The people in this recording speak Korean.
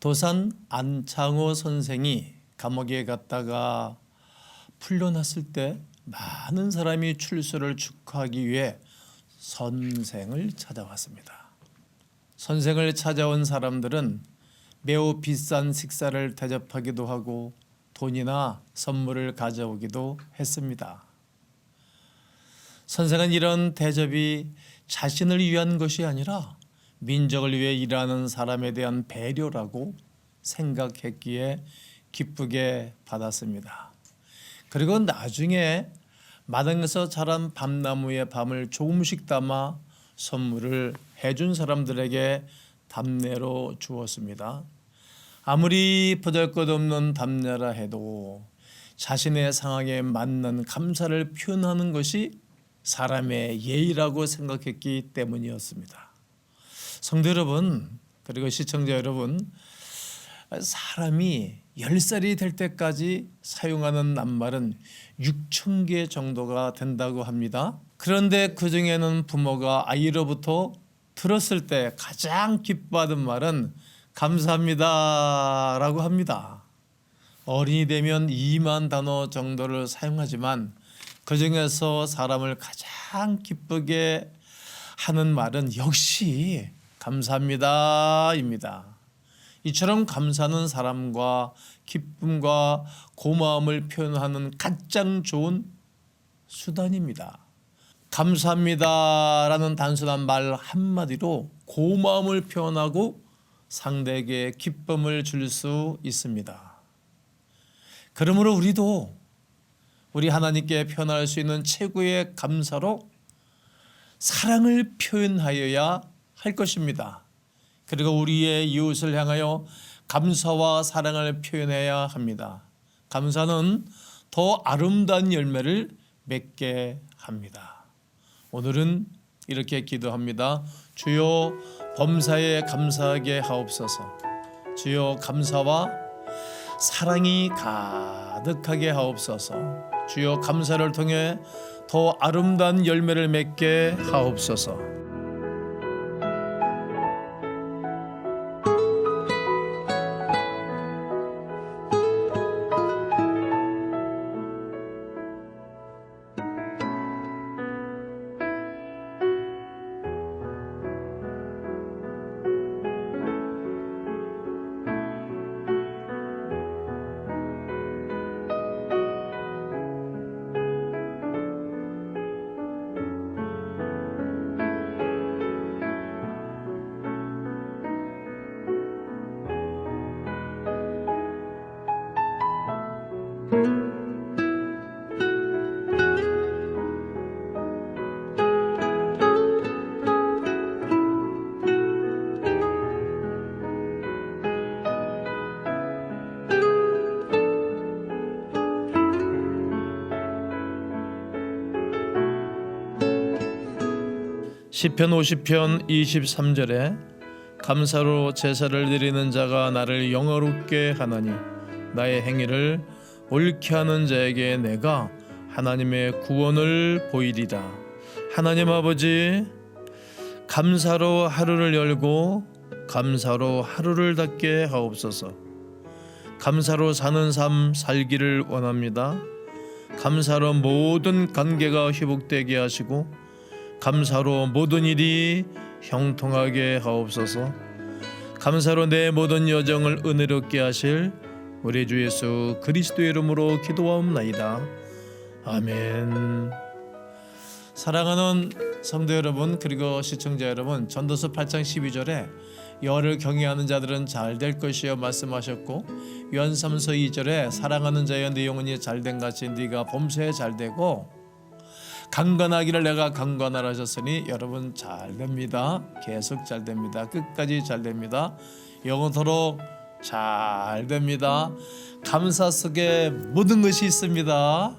도산 안창호 선생이 감옥에 갔다가 풀려났을 때 많은 사람이 출소를 축하하기 위해 선생을 찾아왔습니다. 선생을 찾아온 사람들은 매우 비싼 식사를 대접하기도 하고 돈이나 선물을 가져오기도 했습니다. 선생은 이런 대접이 자신을 위한 것이 아니라 민족을 위해 일하는 사람에 대한 배려라고 생각했기에 기쁘게 받았습니다. 그리고 나중에 마당에서 자란 밤나무의 밤을 조금씩 담아 선물을 해준 사람들에게 담내로 주었습니다. 아무리 보잘것없는 담내라 해도 자신의 상황에 맞는 감사를 표현하는 것이 사람의 예의라고 생각했기 때문이었습니다. 성도 여러분 그리고 시청자 여러분 사람이 10살이 될 때까지 사용하는 낱말은 6천 개 정도가 된다고 합니다. 그런데 그 중에는 부모가 아이로부터 들었을 때 가장 기뻐하는 말은 감사합니다 라고 합니다. 어린이 되면 2만 단어 정도를 사용하지만 그 중에서 사람을 가장 기쁘게 하는 말은 역시 감사합니다입니다. 이처럼 감사는 사람과 기쁨과 고마움을 표현하는 가장 좋은 수단입니다. 감사합니다라는 단순한 말 한마디로 고마움을 표현하고 상대에게 기쁨을 줄 수 있습니다. 그러므로 우리도 우리 하나님께 표현할 수 있는 최고의 감사로 사랑을 표현하여야 할 것입니다. 그리고 우리의 이웃을 향하여 감사와 사랑을 표현해야 합니다. 감사는 더 아름다운 열매를 맺게 합니다. 오늘은 이렇게 기도합니다. 주여 범사에 감사하게 하옵소서. 주여 감사와 사랑이 가득하게 하옵소서. 주여 감사를 통해 더 아름다운 열매를 맺게 하옵소서. 시편 50편 23절에 감사로 제사를 드리는 자가 나를 영어롭게 하나니 나의 행위를 옳게 하는 자에게 내가 하나님의 구원을 보이리라. 하나님 아버지 감사로 하루를 열고 감사로 하루를 닫게 하옵소서. 감사로 사는 삶 살기를 원합니다. 감사로 모든 관계가 회복되게 하시고 감사로 모든 일이 형통하게 하옵소서. 감사로 내 모든 여정을 은혜롭게 하실 우리 주 예수 그리스도의 이름으로 기도하옵나이다. 아멘. 사랑하는 성도 여러분 그리고 시청자 여러분 전도서 8장 12절에 여를 경외하는 자들은 잘 될 것이여 말씀하셨고 요한 3서 2절에 사랑하는 자여 네 영혼이 잘된 같이 네가 범사에 잘 되고 강건하기를 내가 강건하라 하셨으니 여러분 잘 됩니다. 계속 잘 됩니다. 끝까지 잘 됩니다. 영원토록 잘 됩니다. 감사 속에 모든 것이 있습니다.